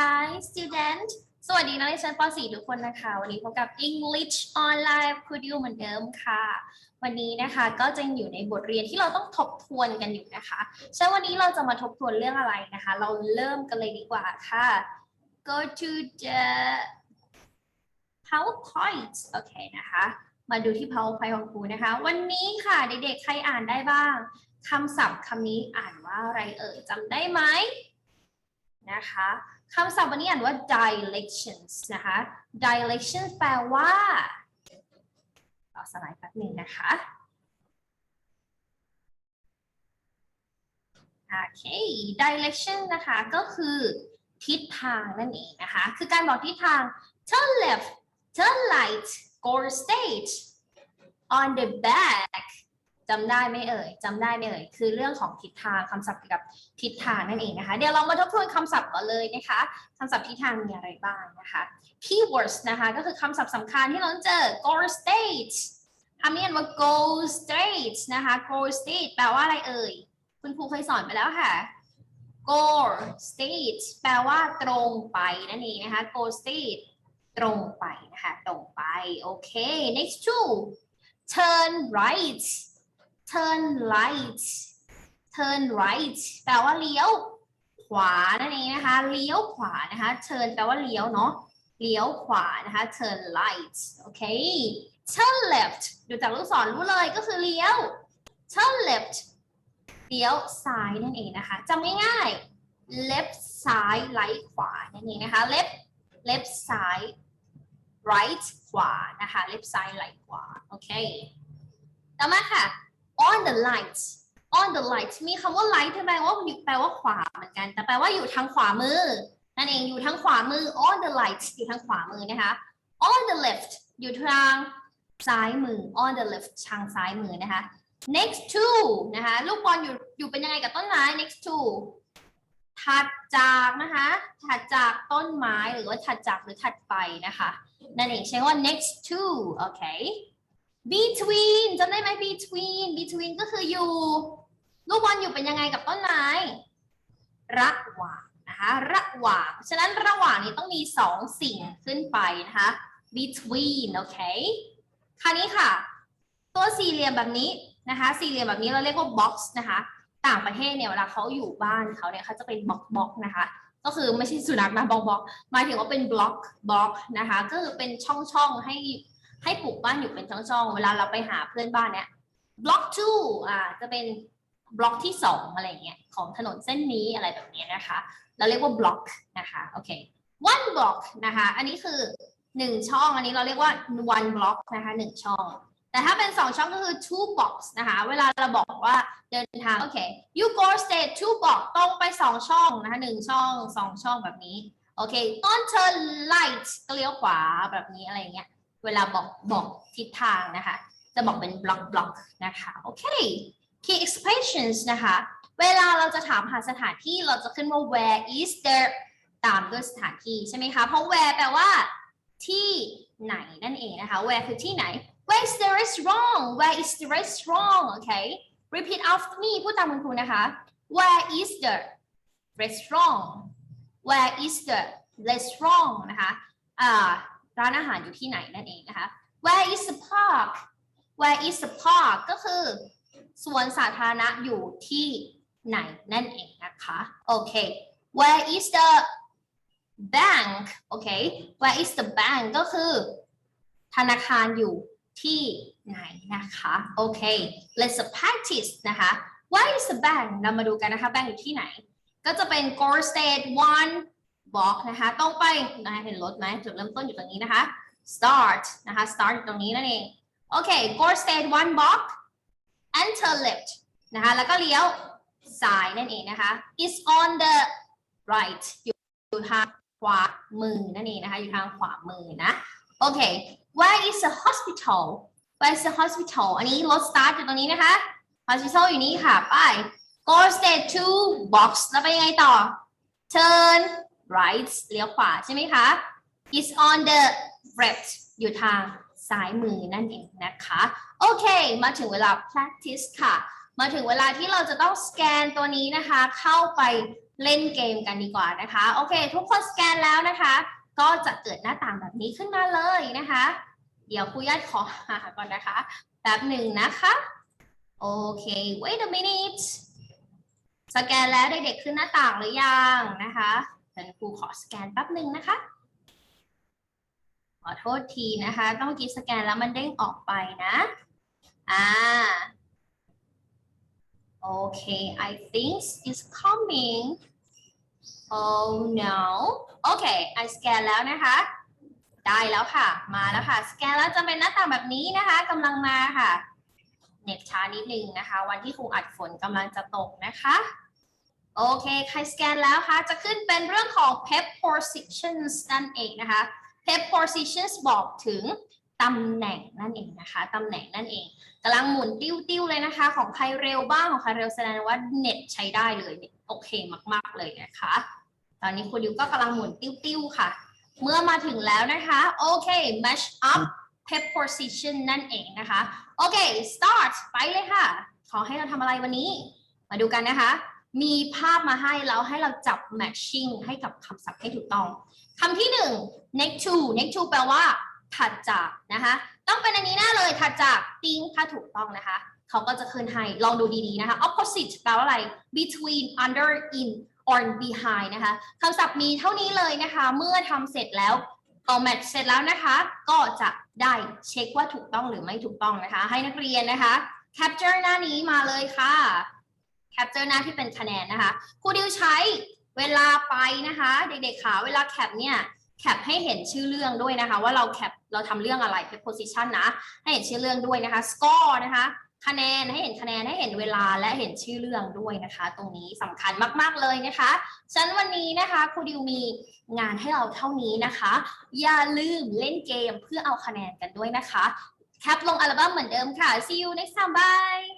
Hi student สวัสดีนักเรียนชั้นป .4 ทุกคนนะคะ วันนี้พบกับ English Online ครูดิวเหมือนเดิมค่ะ วันนี้นะคะก็จะอยู่ในบทเรียนที่เราต้องทบทวนกันอยู่นะคะฉะนั้นวันนี้เราจะมาทบทวนเรื่องอะไรนะคะ เราเริ่มกันเลยดีกว่าค่ะ go to the PowerPoint โอเคนะคะ มาดูที่ PowerPoint ของครูนะคะ วันนี้ค่ะเด็กๆ ใครอ่านได้บ้างคำศัพท์คำนี้อ่านว่าอะไรเอ่ยจำได้ไหมนะคะ คำศัพท์วันนี้อ่านว่า dilections นะคะ dilections แปลว่าต่อสไลด์แป๊บหนึ่งนะคะโอเค direction นะคะก็คือทิศทางนั่นเองนะคะ คือการบอกทิศทาง turn left turn right go straight on the back จำได้ไหมเอ่ยจำได้ไหมเอ่ยคือเรื่องของทิศทางคำศัพท์เกี่ยวกับทิศทางนั่นเองนะคะเดี๋ยวเรามาทบทวนคำศัพท์ก่อนเลยนะคะคำศัพท์ทิศทางมีอะไรบ้างนะคะ keywords นะคะก็คือคำศัพท์สำคัญที่เราต้องเจอ go straight คำนี้อ่านว่า go straight นะคะ go straight แปลว่าอะไรเอ่ยคุณครูเคยสอนไปแล้วค่ะ go straight แปลว่าตรงไปนั่นเองนะคะ go straight ตรงไปนะคะตรงไปโอเค next two turn right turn right turn right แปลว่าเลี้ยวขวานั่นเองนะคะ เลี้ยวขวานะคะ turn แปลว่าเลี้ยวเนาะ เลี้ยวขวานะคะ turn right โอเค turn left ดูจากลูกศรรู้เลยก็คือเลี้ยว turn left เลี้ยวซ้ายนั่นเองนะคะจำง่ายๆ left ซ้าย right ขวานั่นเองนะคะ left left ซ้าย right ขวานะคะ left ซ้าย right ขวา โอเค ต่อมาค่ะ on the light on the light มีคำว่า light แปลว่าอยู่แปลว่าขวาเหมือนกัน แต่แปลว่าอยู่ทางขวามือ นั่นเอง อยู่ทางขวามือ on the light อยู่ทางขวามือนะคะ on the left อยู่ทางซ้ายมือ on the left ทางซ้ายมือนะคะ next to นะคะ ลูกบอลอยู่อยู่เป็นยังไงกับต้นไม้ next to ถัดจากนะคะ ถัดจากต้นไม้หรือว่าถัดจากหรือถัดไปนะคะ นั่นเองใช้ว่า next to โอเค between จำได้ไหม between between ก็คืออยู่ลูกบอลอยู่เป็นยังไงกับต้นไม้ ระหว่างนะคะระหว่างฉะนั้นระหว่างนี้ต้องมีสองสิ่งขึ้นไปนะคะ between โอเคคราวนี้ค่ะ ตัวสี่เหลี่ยมแบบนี้นะคะ สี่เหลี่ยมแบบนี้เราเรียกว่า box นะคะ ต่างประเทศเนี่ยเวลาเขาอยู่บ้านเขาเนี่ยเขาจะเป็นบล็อกบล็อกนะคะก็คือไม่ใช่สุนัขนะบล็อกบล็อกหมายถึงว่าเป็นบล็อกบล็อกนะคะ ก็คือเป็นช่องช่องให้ ให้ปลูกบ้านอยู่เป็นช่องๆ เวลาเราไปหาเพื่อนบ้านเนี่ยบล็อก two อ่าจะเป็นบล็อกที่สองอะไรเงี้ยของถนนเส้นนี้อะไรแบบเนี้ยนะคะ เราเรียกว่าบล็อกนะคะโอเค one block นะคะ อันนี้คือหนึ่งช่องอันนี้เราเรียกว่า one block นะคะหนึ่งช่อง แต่ถ้าเป็นสองช่องก็คือ two box นะคะ เวลาเราบอกว่าเดินทางโอเค you go straight two box ตรงไปสองช่องนะคะหนึ่งช่องสองช่องแบบนี้โอเค ต้น turn right ก็เลี้ยวขวาแบบนี้อะไรเงี้ย เวลาบอกบอกทิศทางนะคะ จะบอกเป็นบล็อกบล็อกนะคะโอเค key expressions นะคะ เวลาเราจะถามหาสถานที่เราจะขึ้นว่า where is there ตามด้วยสถานที่ใช่ไหมคะ เพราะ where แปลว่า ที่ไหนนั่นเองนะคะ where คือที่ไหน where is the restaurant where is the restaurant โอเค repeat after me พูดตามคุณครูนะคะ where is the restaurant where is the restaurant นะคะอ่า ร้านอาหารอยู่ที่ไหนนั่นเองนะคะ Where is the park Where is the park ก็คือสวนสาธารณะอยู่ที่ไหนนั่นเองนะคะโอเค Where is the bank โอเค Where is the bank ก็คือ ธนาคารอยู่ที่ไหนนะคะโอเค Let's practice นะคะ Where is the bank เรามาดูกันนะคะแบงก์อยู่ที่ไหน ก็จะเป็น Gore State One walk นะคะต้องไปนะคะเห็นรถไหมจุดเริ่มต้นอยู่ตรงนี้นะคะ start นะคะ start ตรงนี้นั่นเอง โอเค go state one block enter left นะคะแล้วก็เลี้ยวซ้ายนั่นเองนะคะ is on the right อยู่ทางขวามือนั่นเองนะคะอยู่ทางขวามือนะ โอเค where is the hospital where is the hospital อันนี้รถ start อยู่ตรงนี้นะคะ hospital อยู่นี้ค่ะ ไป go state two box แล้วไปยังไงต่อ turn right เลี้ยวขวาใช่ไหมคะ is on the left อยู่ทางซ้ายมือนั่นเองนะคะ โอเค มาถึงเวลา practice ค่ะ มาถึงเวลาที่เราจะต้องสแกนตัวนี้นะคะ เข้าไปเล่นเกมกันดีกว่านะคะ โอเค ทุกคนสแกนแล้วนะคะ ก็จะเกิดหน้าต่างแบบนี้ขึ้นมาเลยนะคะ เดี๋ยวครูยัดขอหาก่อนนะคะ แป๊บหนึ่งนะคะ โอเค wait a minute สแกนแล้วเด็กๆขึ้นหน้าต่างหรือยังนะคะ เดี๋ยวครูขอสแกนแป๊บหนึ่งนะคะ ขอโทษทีนะคะต้องกี้สแกนแล้วมันเด้งออกไปนะ อ่าโอเค I think it's coming oh no โอเค I สแกนแล้วนะคะ ได้แล้วค่ะ มาแล้วค่ะ สแกนแล้วจะเป็นหน้าต่างแบบนี้นะคะกำลังมาค่ะ เน็ตช้านิดนึงนะคะ วันที่ครูอัดฝนกำลังจะตกนะคะ โอเค ใครสแกนแล้วคะจะขึ้นเป็นเรื่องของ pep positions นั่นเองนะคะ pep positions บอกถึงตำแหน่งนั่นเองนะคะตำแหน่งนั่นเองกำลังหมุนติ้วๆเลยนะคะ ของใครเร็วบ้างของใครเร็วแสดงว่าเน็ตใช้ได้เลยเน็ตโอเคมากๆเลยนะคะ ตอนนี้คุณดิวก็กำลังหมุนติ้วๆค่ะ เมื่อมาถึงแล้วนะคะโอเค match up pep position นั่นเองนะคะโอเค start ไปเลยค่ะ ขอให้เราทำอะไรวันนี้ มาดูกันนะคะ มีภาพมาให้แล้วให้เราจับ matching ให้กับคำศัพท์ให้ถูกต้องคำที่หนึ่ง next to next to แปลว่าถัดจากนะคะ ต้องเป็นอันนี้แน่เลยถัดจากติ้งถ้าถูกต้องนะคะ เขาก็จะขึ้นให้ ลองดูดีๆนะคะ opposite แปลว่าอะไร between under in or behind นะคะคำศัพท์มีเท่านี้เลยนะคะ เมื่อทำเสร็จแล้วเอาแมทเสร็จแล้วนะคะ ก็จะได้เช็คว่าถูกต้องหรือไม่ถูกต้องนะคะ ให้นักเรียนนะคะ capture หน้านี้มาเลยค่ะ capture หน้าที่เป็นคะแนนนะคะครูดิวใช้เวลาไปนะคะ เด็กๆขาเวลาแคปเนี่ยแคปให้เห็นชื่อเรื่องด้วยนะคะ ว่าเราแคปเราทำเรื่องอะไร preposition นะให้เห็นชื่อเรื่องด้วยนะคะ score นะคะคะแนนให้เห็นคะแนนให้เห็นเวลาและเห็นชื่อเรื่องด้วยนะคะ ตรงนี้สำคัญมากๆเลยนะคะฉะนั้นวันนี้นะคะครูดิวมีงานให้เราเท่านี้นะคะ อย่าลืมเล่นเกมเพื่อเอาคะแนนกันด้วยนะคะแคปลงอัลบั้มเหมือนเดิมค่ะ see you next time bye